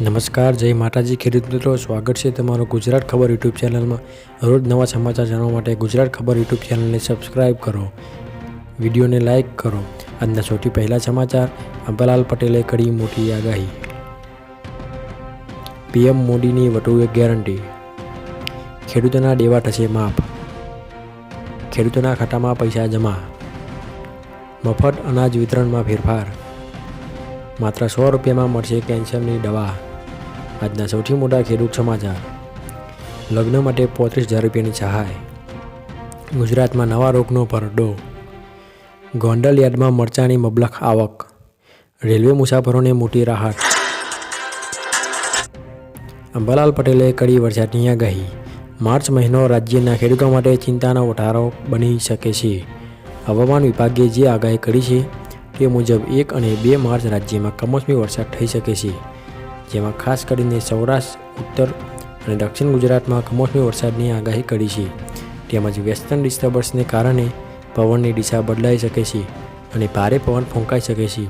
નમસ્કાર, જય માતાજી. ખેડૂત મિત્રો, સ્વાગત છે તમારું ગુજરાત ખબર યુટ્યુબ ચેનલમાં. રોજ નવા સમાચાર જાણવા માટે ગુજરાત ખબર યુટ્યુબ ચેનલને સબસ્ક્રાઇબ કરો. વિડીયોને લાઇક કરો. આજના સૌથી પહેલા સમાચાર. અંબાલાલ પટેલે કરી મોટી આગાહી. પીએમ મોદીની વધુ એક ગેરંટી. ખેડૂતોના દેવા થશે માફ. ખેડૂતોના ખાતામાં પૈસા જમા. મફત અનાજ વિતરણમાં ફેરફાર. માત્ર સો રૂપિયામાં મળશે કેન્સરની દવા. આજના સૌથી મોટા ખેડૂત સમાચાર. લગ્ન માટે પોત્રીસ હજાર રૂપિયાની સહાય ગુજરાતમાં નવા રોગનો ભરડો. ગોંડલ યાર્ડમાં મરચાની મબલખ આવક. રેલવે મુસાફરોને મોટી રાહત. અંબાલાલ પટેલે કરી વરસાદની આગાહી. માર્ચ મહિનો રાજ્યના ખેડૂતો માટે ચિંતાનો વધારો બની શકે છે. હવામાન વિભાગે જે આગાહી કરી છે તે મુજબ એક અને બે માર્ચ રાજ્યમાં કમોસમી વરસાદ થઈ શકે છે. જેમાં ખાસ કરીને સૌરાષ્ટ્ર ઉત્તર અને દક્ષિણ ગુજરાતમાં કમોસમી વરસાદની આગાહી કરી છે. તેમજ વેસ્ટર્ન ડિસ્ટર્બન્સને કારણે પવનની દિશા બદલાઈ શકે છે અને ભારે પવન ફૂંકાઈ શકે છે.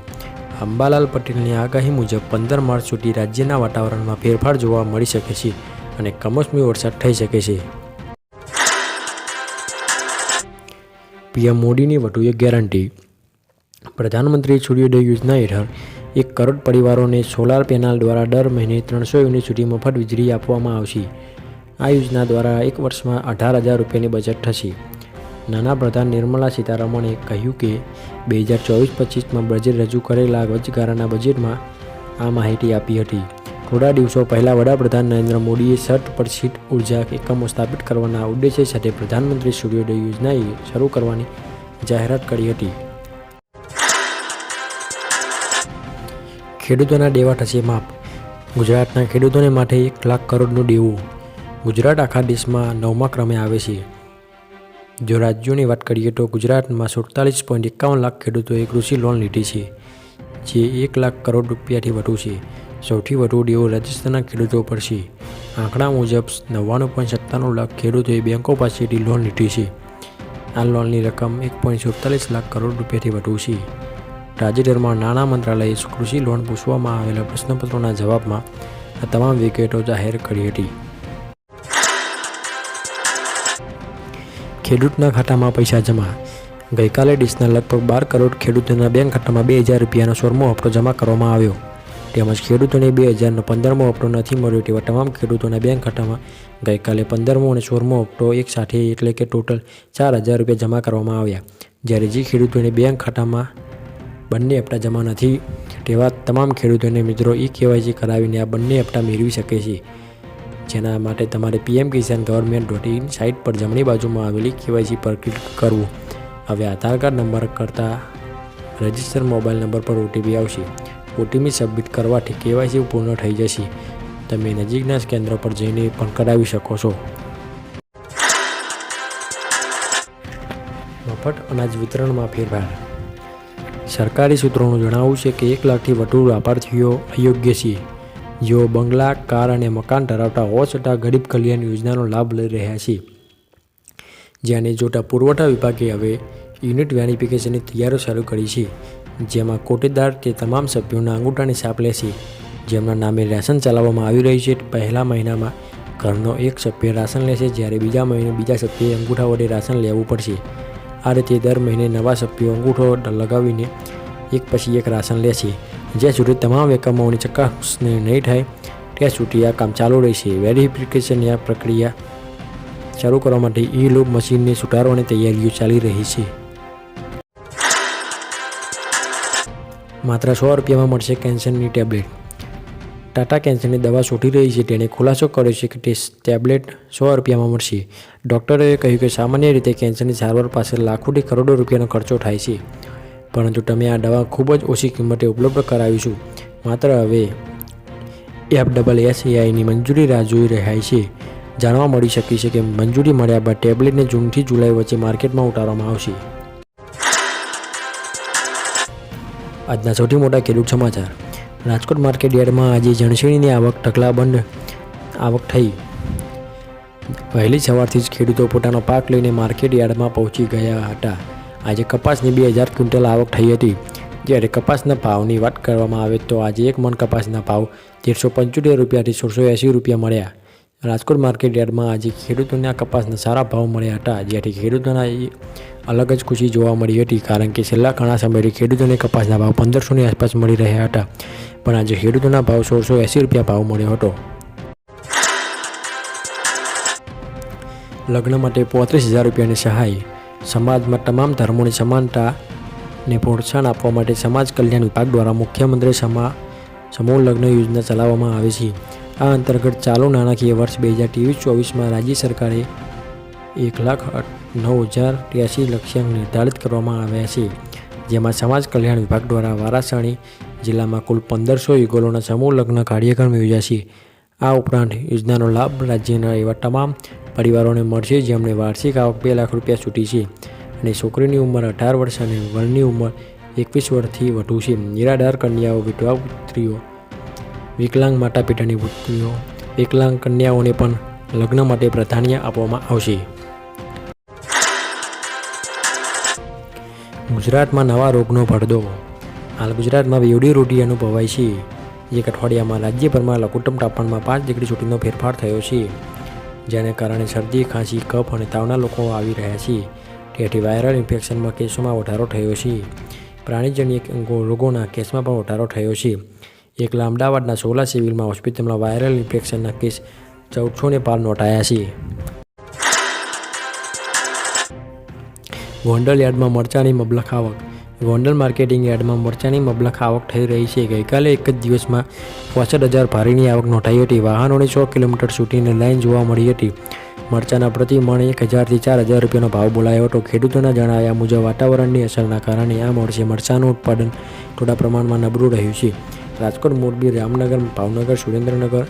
અંબાલાલ પટેલની આગાહી મુજબ પંદર માર્ચ સુધી રાજ્યના વાતાવરણમાં ફેરફાર જોવા મળી શકે છે અને કમોસમી વરસાદ થઈ શકે છે. પીએમ મોદીની વધુ એક ગેરંટી. પ્રધાનમંત્રી સૂર્યોદય યોજના હેઠળ એક કરોડ પરિવારોને સોલાર પેનલ દ્વારા દર મહિને ત્રણસો યુનિટ સુધી મફત વીજળી આપવામાં આવશે. આ યોજના દ્વારા એક વર્ષમાં અઢાર હજાર રૂપિયાની બચત થશે. નાના પ્રધાન નિર્મલા સીતારમણે કહ્યું કે, બે હજાર ચોવીસ પચીસમાં બજેટ રજૂ કરેલા વચગાળાના બજેટમાં આ માહિતી આપી હતી. થોડા દિવસો પહેલાં વડાપ્રધાન નરેન્દ્ર મોદીએ સટ પર સીટ ઊર્જા એકમો સ્થાપિત કરવાના ઉદ્દેશ્ય સાથે પ્રધાનમંત્રી સૂર્યોદય યોજનાએ શરૂ કરવાની જાહેરાત કરી હતી. ખેડૂતોના દેવા થશે માફ ગુજરાતના ખેડૂતોને માટે એક લાખ કરોડનું દેવું. ગુજરાત આખા દેશમાં નવમા ક્રમે આવે છે. જો રાજ્યોની વાત કરીએ તો ગુજરાતમાં સુડતાલીસ પોઈન્ટ એકાવન લાખ ખેડૂતોએ કૃષિ લોન લીધી છે, જે એક લાખ કરોડ રૂપિયાથી વધુ છે. સૌથી વધુ દેવો રાજસ્થાનના ખેડૂતો પર છે. આંકડા મુજબ નવ્વાણું પોઈન્ટ સત્તાણું લાખ ખેડૂતોએ બેંકો પાસેથી લોન લીધી છે. આ લોનની રકમ એક પોઈન્ટ સુડતાલીસ લાખ કરોડ રૂપિયાથી વધુ છે. તાજેતરમાં નાણાં મંત્રાલયે કૃષિ લોન પૂછવામાં આવેલા પ્રશ્નપત્રોના જવાબમાં આ તમામ વિગતો જાહેર કરી હતી. ખેડૂતના ખાતામાં પૈસા જમા. ગઈકાલે દેશના લગભગ બાર કરોડ ખેડૂતોના બેંક ખાતામાં બે હજાર રૂપિયાનો સોળમો હપ્તો જમા કરવામાં આવ્યો. તેમજ ખેડૂતોને બે હજારનો પંદરમો હપ્તો નથી મળ્યો તેવા તમામ ખેડૂતોના બેંક ખાતામાં ગઈકાલે પંદરમો અને સોળમો હપ્તો એક સાથે એટલે કે ટોટલ ચાર હજાર રૂપિયા જમા કરવામાં આવ્યા. જ્યારે જે ખેડૂતોને બેંક ખાતામાં બંને હપ્તા જમા નથી. તેવા તમામ ખેડૂતોને મિત્રો ઈ કેવાયસી કરાવીને આ બંને હપ્તા મેળવી શકે છે. જેના માટે તમારે PM Kisan government dot in site પર જમણી બાજુમાં આવેલી કેવાયસી પર ક્લિક કરવું. હવે આધાર કાર્ડ નંબર કરતાં રજિસ્ટર મોબાઈલ નંબર પર ઓટીપી આવશે. ઓટીપી સબમિટ કરવાથી કેવાયસી પૂર્ણ થઈ જશે. તમે નજીકના કેન્દ્ર પર જઈને પણ કરાવી શકો છો. મફત અનાજ વિતરણમાં ફેરફાર. સરકારી સૂત્રોનું જણાવવું છે કે એક લાખથી વધુ લાભાર્થીઓ અયોગ્ય છે જેઓ બંગલા, કાર અને મકાન ધરાવતા હોવા છતાં ગરીબ કલ્યાણ યોજનાનો લાભ લઈ રહ્યા છે જેને જોતા પુરવઠા વિભાગે હવે યુનિટ વેરિફિકેશનની તૈયારીઓ શરૂ કરી છે. જેમાં કોટેદાર તે તમામ સભ્યોના અંગૂઠાની છાપ લેશે. જેમના નામે રાશન ચલાવવામાં આવી રહ્યું છે. પહેલા મહિનામાં ઘરનો એક સભ્ય રાશન લેશે, જ્યારે બીજા મહિને બીજા સભ્યએ અંગૂઠા વડે રાશન લેવું પડશે. આ રીતે દર મહિને નવા સભ્યો અંગૂઠો લગાવીને એક પછી એક રાશન લે છે. જ્યાં સુધી તમામ એકમોની ચકાસણી નહીં થાય, ત્યાં સુધી આ કામ ચાલુ રહેશે. વેરિફિકેશનની આ પ્રક્રિયા શરૂ કરવા માટે ઈ લૂપ મશીનને સુધારવાની તૈયારીઓ ચાલી રહી છે. માત્ર સો રૂપિયામાં મળશે કેન્સરની ટેબ્લેટ. ટાટા કેન્સરની દવા શોધી રહી છે. તેણે ખુલાસો કર્યો છે કે ટેબ્લેટ સો રૂપિયામાં મળશે. ડૉક્ટરોએ કહ્યું કે સામાન્ય રીતે કેન્સરની સારવાર પાસે લાખોથી કરોડો રૂપિયાનો ખર્ચો થાય છે. પરંતુ તમે આ દવા ખૂબ જ ઓછી કિંમતે ઉપલબ્ધ કરાવીશું. માત્ર હવે એફ ડબલ એસએઆઈની મંજૂરી રાહ જોઈ રહ્યા છે. જાણવા મળી શકી છે કે મંજૂરી મળ્યા બાદ ટેબ્લેટને જૂનથી જુલાઈ વચ્ચે માર્કેટમાં ઉતારવામાં આવશે. આજના સૌથી મોટા ખેડૂત સમાચાર. રાજકોટ માર્કેટ યાર્ડમાં આજે જણસીણીની આવક ઢગલાબંધ આવક થઈ. વહેલી સવારથી જ ખેડૂતો પોતાનો પાક લઈને માર્કેટ યાર્ડમાં પહોંચી ગયા હતા. આજે કપાસની બે હજાર ક્વિન્ટલ આવક થઈ હતી. જ્યારે કપાસના ભાવની વાત કરવામાં આવે તો આજે એક મણ કપાસના ભાવ તેરસો પંચોતેર રૂપિયાથી સોળસો એંસી રૂપિયા મળ્યા. રાજકોટ માર્કેટ યાર્ડમાં આજે ખેડૂતોના કપાસના સારા ભાવ મળ્યા હતા. જેથી ખેડૂતોના અલગ જ ખુશી જોવા મળી હતી, કારણ કે છેલ્લા ઘણા સમયથી ખેડૂતોને કપાસના ભાવ પંદરસોની આસપાસ મળી રહ્યા હતા. પણ આજે ખેડૂતોના ભાવ સોળસો એંસી રૂપિયા ભાવ મળ્યો હતો. લગ્ન માટે પોત્રીસ હજાર રૂપિયાની સહાય. સમાજમાં તમામ ધર્મોની સમાનતાને પ્રોત્સાહન આપવા માટે સમાજ કલ્યાણ વિભાગ દ્વારા મુખ્યમંત્રી સમા, સમૂહ લગ્ન યોજના ચલાવવામાં આવે છે. આ અંતર્ગત ચાલુ નાણાકીય વર્ષ બે હજાર ત્રેવીસ ચોવીસમાં રાજ્ય સરકારે એક લાખ નવ હજાર ત્યાસી લક્ષ્યાંક નિર્ધારિત કરવામાં આવ્યા છે. જેમાં સમાજ કલ્યાણ વિભાગ દ્વારા વારાણસી જિલ્લામાં કુલ પંદરસો યુગલોના સમૂહ લગ્ન કાર્યક્રમ યોજાશે આ ઉપરાંત યોજનાનો લાભ રાજ્યના એવા તમામ પરિવારોને મળશે જેમને વાર્ષિક આવક બે લાખ રૂપિયા છૂટી છે અને છોકરીની ઉંમર અઢાર વર્ષ અને વરની ઉંમર એકવીસ વર્ષથી વધુ છે. નિરાધાર કન્યાઓ, વિધવા પુત્રીઓ, વિકલાંગ માતા પિતાની પુત્રીઓ, વિકલાંગ કન્યાઓને પણ લગ્ન માટે પ્રાધાન્ય આપવામાં આવશે. ગુજરાતમાં નવા રોગનો પડદો હાલ ગુજરાતમાં વેવડી રોટી અનુભવાય છે. એક અઠવાડિયામાં રાજ્યભરમાં લઘુત્તમ તાપમાનમાં પાંચ ડિગ્રી સુધીનો ફેરફાર થયો છે. જેને કારણે શરદી, ખાંસી, કફ અને તાવના લોકો આવી રહ્યા છે. તેથી વાયરલ ઇન્ફેક્શનમાં કેસોમાં વધારો થયો છે. પ્રાણીજન્ય રોગોના કેસમાં પણ વધારો થયો છે. એકલા અમદાવાદના સોલા સિવિલમાં હોસ્પિટલમાં વાયરલ ઇન્ફેક્શનના કેસ ચૌદસોને પાર નોંધાયા છે. ગોંડલ યાર્ડમાં મરચાની મબલખ આવક ગોંડલ માર્કેટિંગ યાર્ડમાં મરચાની મબલખ આવક થઈ રહી છે. ગઈકાલે એક જ દિવસમાં પોસઠ હજાર ભારીની આવક નોંધાઈ હતી. વાહનોની સો કિલોમીટર સુધીની લાઇન જોવા મળી હતી. મરચાના પ્રતિ મણ એક હજારથી ચાર હજાર રૂપિયાનો ભાવ બોલાયો હતો. ખેડૂતોના જણાવ્યા મુજબ વાતાવરણની અસરના કારણે આ વર્ષે મરચાનું ઉત્પાદન થોડા પ્રમાણમાં નબળું રહ્યું છે. રાજકોટ મોરબી, રામનગર, ભાવનગર, સુરેન્દ્રનગર,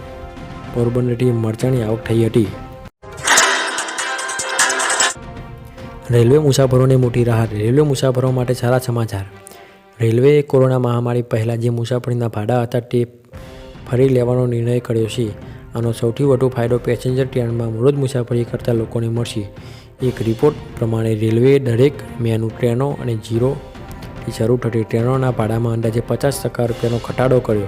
પોરબંદરથી મરચાની આવક થઈ હતી. રેલવે મુસાફરોને મોટી રાહત. રેલવે મુસાફરો માટે સારા સમાચાર. રેલવેએ કોરોના મહામારી પહેલાં જે મુસાફરીના ભાડા હતા તે ફરી લેવાનો નિર્ણય કર્યો છે. આનો સૌથી વધુ ફાયદો પેસેન્જર ટ્રેનમાં રોજ મુસાફરી કરતા લોકોને મળશે. એક રિપોર્ટ પ્રમાણે રેલવેએ દરેક મેનુ ટ્રેનો અને જીરોથી શરૂ થતી ટ્રેનોના ભાડામાં અંદાજે પચાસ ટકા રૂપિયાનો ઘટાડો કર્યો.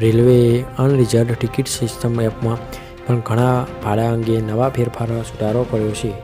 રેલવેએ અનરિઝર્વ ટિકિટ સિસ્ટમ એપમાં પણ ઘણા ભાડા અંગે નવા ફેરફારો સુધારો કર્યો છે.